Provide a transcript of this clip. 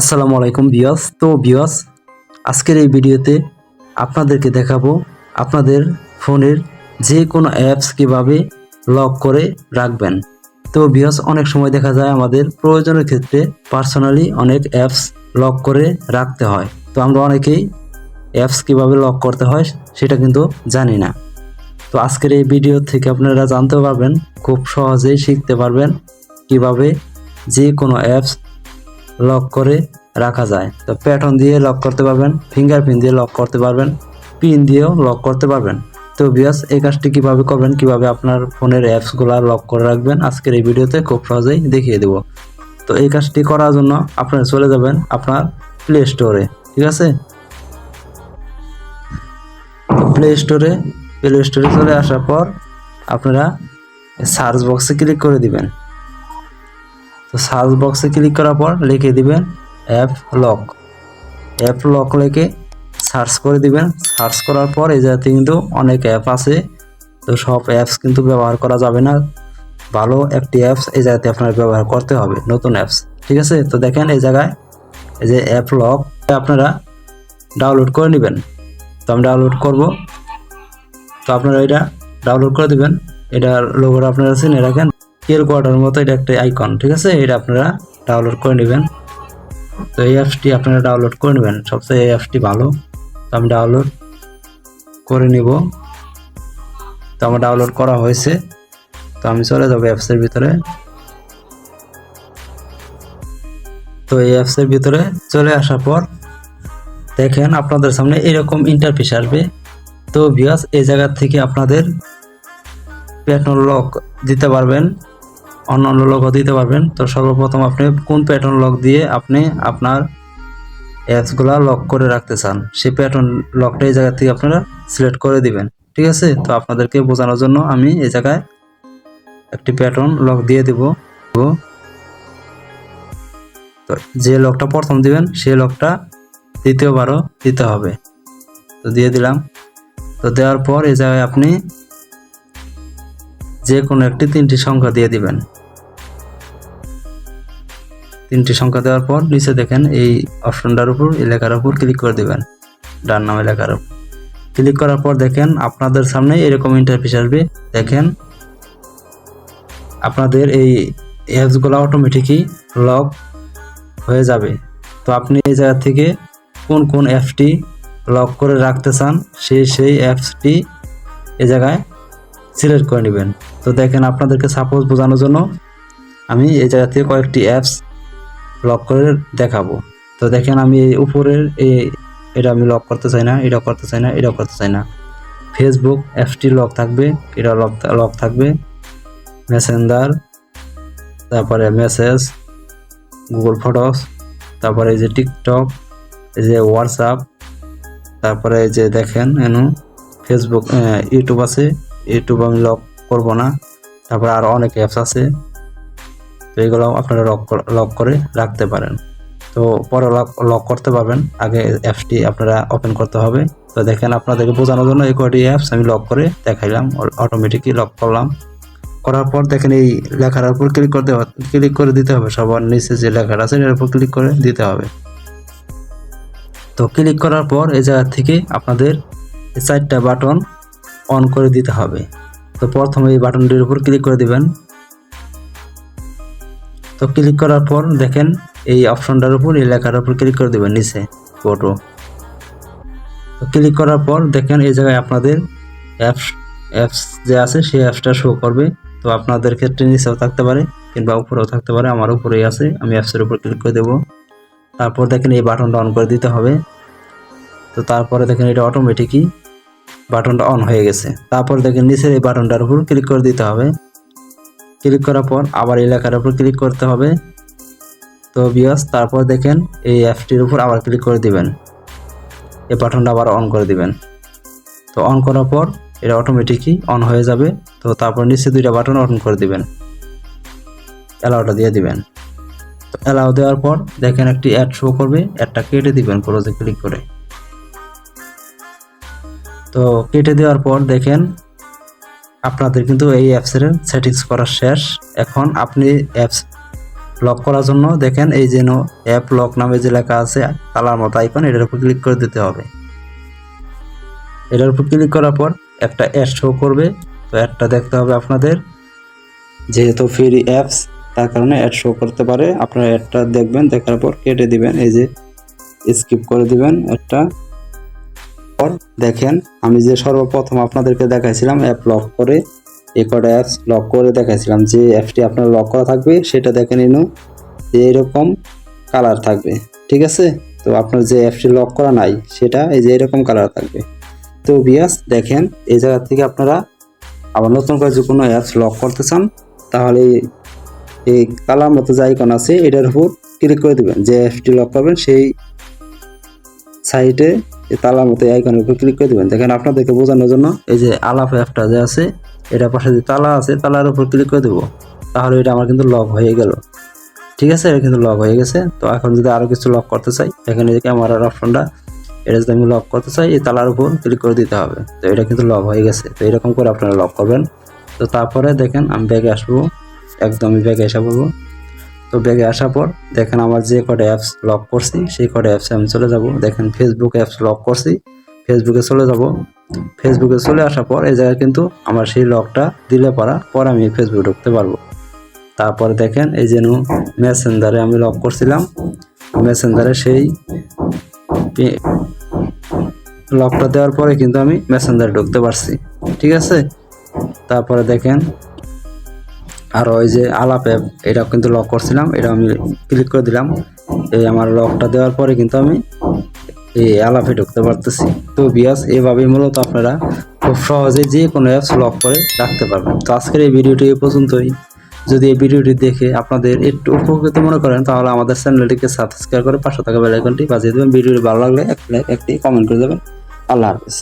আসসালামু আলাইকুম বিয়াস তো বিয়াস আজকের এই ভিডিওতে আপনাদেরকে দেখাবো আপনাদের ফোনের যে কোনো অ্যাপস কীভাবে লক করে রাখবেন। তো বিয়াস অনেক সময় দেখা যায় আমাদের প্রয়োজনের ক্ষেত্রে পার্সোনালি অনেক অ্যাপস লক করে রাখতে হয়। তো আমরা অনেকেই অ্যাপস কীভাবে লক করতে হয় সেটা কিন্তু জানি না। তো আজকের এই ভিডিও থেকে আপনারা জানতে পারবেন, খুব সহজেই শিখতে পারবেন কীভাবে যে কোনো অ্যাপস লক করে রাখা যায়। তো প্যাটার্ন দিয়ে লক করতে পারবেন ফিঙ্গারপ্রিন্ট দিয়ে লক করতে পারবেন পিন দিয়েও লক করতে পারবেন। তো বিয়াস এই কাজটি কীভাবে করবেন, কীভাবে আপনার ফোনের অ্যাপসগুলো লক করে রাখবেন, আজকের এই ভিডিওতে খুব সহজেই দেখিয়ে দেব। তো এই কাজটি করার জন্য আপনারা চলে যাবেন আপনার প্লে স্টোরে ঠিক আছে? প্লে স্টোরে প্লে স্টোরে চলে আসার পর আপনারা সার্চ বক্সে ক্লিক করে দিবেন। তো সার্চ বক্সে ক্লিক করার পর লিখে দিবেন অ্যাপ লক অ্যাপ লক লিখে সার্চ করে দিবেন। সার্চ করার পর এই জায়গাতে কিন্তু অনেক অ্যাপ আছে। তো সব অ্যাপস কিন্তু ব্যবহার করা যাবে না। ভালো একটি অ্যাপস এই জায়গাতে আপনার ব্যবহার করতে হবে, নতুন অ্যাপস ঠিক আছে? তো দেখেন এই জায়গায় এই যে অ্যাপ লক আপনারা ডাউনলোড করে নেবেন। তো আমি ডাউনলোড করব। তো আপনারা এটা ডাউনলোড করে দিবেন। এটার লোগোটা আপনারা চিনে রাখেন। কেল কোয়ার্টার মতো এটা একটা আইকন ঠিক আছে? এটা আপনারা ডাউনলোড করে নেবেন। তো এই অ্যাপসটি আপনারা ডাউনলোড করে নেবেন। সবচেয়ে এই অ্যাপসটি ভালো। তো আমি ডাউনলোড করে নিব। তো আমার ডাউনলোড করা হয়েছে। তো আমি চলে যাব অ্যাপসের ভিতরে। তো এই অ্যাপসের ভিতরে চলে আসার পর দেখেন আপনাদের সামনে এরকম ইন্টারফেস আসবে। তো বিয়াস এই জায়গা থেকে আপনাদের প্যাটার্ন লক দিতে পারবেন। অন্য অন্য লকও দিতে পারবেন। তো সর্বপ্রথম আপনি কোন প্যাটার্ন লক দিয়ে আপনি আপনার অ্যাপসগুলো লক করে রাখতে চান? সেই প্যাটার্ন লকটা এই জায়গা থেকে আপনারা সিলেক্ট করে দিবেন। ঠিক আছে? তো আপনাদেরকে বোঝানোর জন্য আমি এই জায়গায় একটি প্যাটার্ন লক দিয়ে দিব। তো যে লকটা প্রথম দিবেন, সেই লকটা দ্বিতীয়বারও দিতে হবে। তো দিয়ে দিলাম। তো দেওয়ার পর এই জায়গায় আপনি যে কোনো একটি তিনটি সংখ্যা দিয়ে দিবেন। তিনটি সংখ্যা দেওয়ার পর নিচে দেখেন এই অপশনটার উপর, এই লেখার উপর ক্লিক করে দিবেন, ডান নামে লেখার উপর। ক্লিক করার পর দেখেন আপনাদের সামনে এরকম ইন্টারফেস আসবে। দেখেন, আপনাদের এই অ্যাপসগুলো অটোমেটিকই লক হয়ে যাবে। তো আপনি এই জায়গা থেকে কোন কোন অ্যাপসটি লক করে রাখতে চান, সেই সেই অ্যাপসটি এ জায়গায় সিলেক্ট করে নেবেন। তো দেখেন, আপনাদেরকে সাপোজ বোঝানোর জন্য আমি এই জায়গা থেকে কয়েকটি অ্যাপস লক করে দেখাবো। তো দেখেন আমি এই উপরের এই, এটা আমি লক করতে চাই না, এটা করতে চাই না, এটা করতে চাই না। ফেসবুক অ্যাপসটি লক থাকবে, এটা লক লক থাকবে। মেসেঞ্জার তারপরে মেসেজ গুগল ফটোস তারপরে এই যে টিকটক এই যে হোয়াটসঅ্যাপ তারপরে এই যে দেখেন, এনু ফেসবুক ইউটিউব আছে ইউটিউব আমি লক করব না। তারপরে আরও অনেক অ্যাপস আছে। তো এগুলো আপনারা লক লক করে রাখতে পারেন। তো পরে লক লক করতে পারবেন। আগে অ্যাপসটি আপনারা ওপেন করতে হবে। তো দেখেন আপনাদেরকে বোঝানোর জন্য এই কয়টি অ্যাপস আমি লক করে দেখাইলাম অটোমেটিকই লক করলাম। করার পর দেখেন এই লেখার উপর ক্লিক করতে ক্লিক করে দিতে হবে। সবার নিচে যে লেখাটা আছে এর উপর ক্লিক করে দিতে হবে। তো ক্লিক করার পর এই জায়গা থেকে আপনাদের চারটা বাটন অন করে দিতে হবে। তো প্রথমে এই বাটনটির উপর ক্লিক করে দিবেন। তো ক্লিক করার পর দেখেন এই অপশনটার উপর এই লেখার উপর ক্লিক করে দেবেন নিচে ফটো তো ক্লিক করার পর দেখেন এই জায়গায় আপনাদের অ্যাপস অ্যাপস যে আছে সেই অ্যাপসটা শো করবে। তো আপনাদের ক্ষেত্রে নিচেও থাকতে পারে কিংবা উপরেও থাকতে পারে, আমার উপরেই আছে, আমি অ্যাপসের উপর ক্লিক করে দেবো। তারপর দেখেন এই বাটনটা অন করে দিতে হবে। তো তারপরে দেখেন এটা অটোমেটিকই বাটনটা অন হয়ে গেছে। তারপর দেখেন নিচের এই বাটনটার উপর ক্লিক করে দিতে হবে। ক্লিক করার পর আবার এই লেখার উপর ক্লিক করতে হবে। তো বিয়াস তারপর দেখেন এই অ্যাপটির উপর আবার ক্লিক করে দিবেন। এই বাটনটা আবার অন করে দিবেন। তো অন করার পর এটা অটোমেটিকই অন হয়ে যাবে। তো তারপর নিচে দুইটা বাটন অন করে দিবেন। অ্যালাউটা দিয়ে দিবেন। তো অ্যালাউ দেওয়ার পর দেখেন একটি অ্যাড শো করবে। অ্যাডটা কেটে দিবেন ক্লোজে ক্লিক করে। তো কেটে দেওয়ার পর দেখেন আপনাদের কিন্তু এই অ্যাপসের সেটিংস করা শেষ। এখন আপনি অ্যাপস লক করার জন্য দেখেন এই যেন অ্যাপ লক নামে যে লেখা আছে তালার মতো আইকন এটার উপর ক্লিক করে দিতে হবে। এটার উপর ক্লিক করার পর একটা অ্যাড শো করবে। তো অ্যাডটা দেখতে হবে আপনাদের। যেহেতু ফ্রি অ্যাপস তার কারণে অ্যাড শো করতে পারে। আপনারা অ্যাডটা দেখবেন, দেখার পর কেটে দিবেন, এই যে স্কিপ করে দিবেন একটা পর দেখেন, আমি যে সর্বপ্রথম আপনাদেরকে দেখাইছিলাম অ্যাপ লক করে এই কটা অ্যাপস লক করে দেখাইছিলাম যে অ্যাপটি আপনার লক করা থাকবে, সেটা দেখেন যে এরকম কালার থাকবে, ঠিক আছে? তো আপনার যে অ্যাপটি লক করা নাই, সেটা এই যে এরকম কালার থাকবে। তো বিয়াস দেখেন, এই জায়গা থেকে আপনারা আবার নতুন করে যে কোনো অ্যাপস লক করতে চান, তাহলে এই কালার মতো যে আইকন আছে, এটার উপর ক্লিক করে দিবেন, যে অ্যাপটি লক করবেন, সেই সাইটে এই তালার মতো আইকনের উপর ক্লিক করে দিবেন। দেখেন আপনাদেরকে বোঝানোর জন্য এই যে আলাপ অ্যাপটা যে আছে, এটা পাশে যে তালা আছে, তালার উপর ক্লিক করে দেবো। তাহলে এটা আমার কিন্তু লক হয়ে গেল। ঠিক আছে? এটা কিন্তু লক হয়ে গেছে। তো এখন যদি আরও কিছু লক করতে চাই, এখানে যে ক্যামেরার অপশনটা এটা যদি আমি লক করতে চাই, এই তালার উপর ক্লিক করে দিতে হবে। তো এটা কিন্তু লক হয়ে গেছে। তো এরকম করে আপনারা লক করবেন। তো তারপরে দেখেন, আমি ব্যাগে আসব। একদমই ব্যাগে এসে পড়ব। তো ব্যাগে আসার পর দেখেন আমার যে কটা অ্যাপস লক করছি, সেই কটা অ্যাপসে আমি চলে যাব। দেখেন ফেসবুক অ্যাপস লক করছি ফেসবুকে চলে যাব। ফেসবুকে চলে আসার পর এই জায়গায় কিন্তু আমার সেই লকটা দিলে পারা, পর আমি ফেসবুকে ঢুকতে পারব। তারপরে দেখেন এই যেন মেসেঞ্জারে আমি লক করছিলাম। মেসেঞ্জারে সেই লকটা দেওয়ার পরে কিন্তু আমি মেসেঞ্জারে ঢুকতে পারছি। ঠিক আছে? তারপরে দেখেন আর ওই যে আলাপ অ্যাপ এটা কিন্তু লক করছিলাম, এটা আমি ক্লিক করে দিলাম। এই আমার লকটা দেওয়ার পরে কিন্তু আমি এই আলাপে ঢুকতে পারতেছি। তো বিয়াস এভাবেই মূলত আপনারা খুব সহজে যে কোনো অ্যাপস লক করে রাখতে পারবেন। তো আজকের এই ভিডিওটি এই পর্যন্তই। যদি এই ভিডিওটি দেখে আপনাদের একটু উপকৃত মনে করেন, তাহলে আমাদের চ্যানেলটিকে সাবস্ক্রাইব করে পাশে থাকা বেল আইকনটি বাজিয়ে দেবেন। ভিডিওটি ভালো লাগলে একটি কমেন্ট করে দেবেন। আল্লাহ হাফিজ।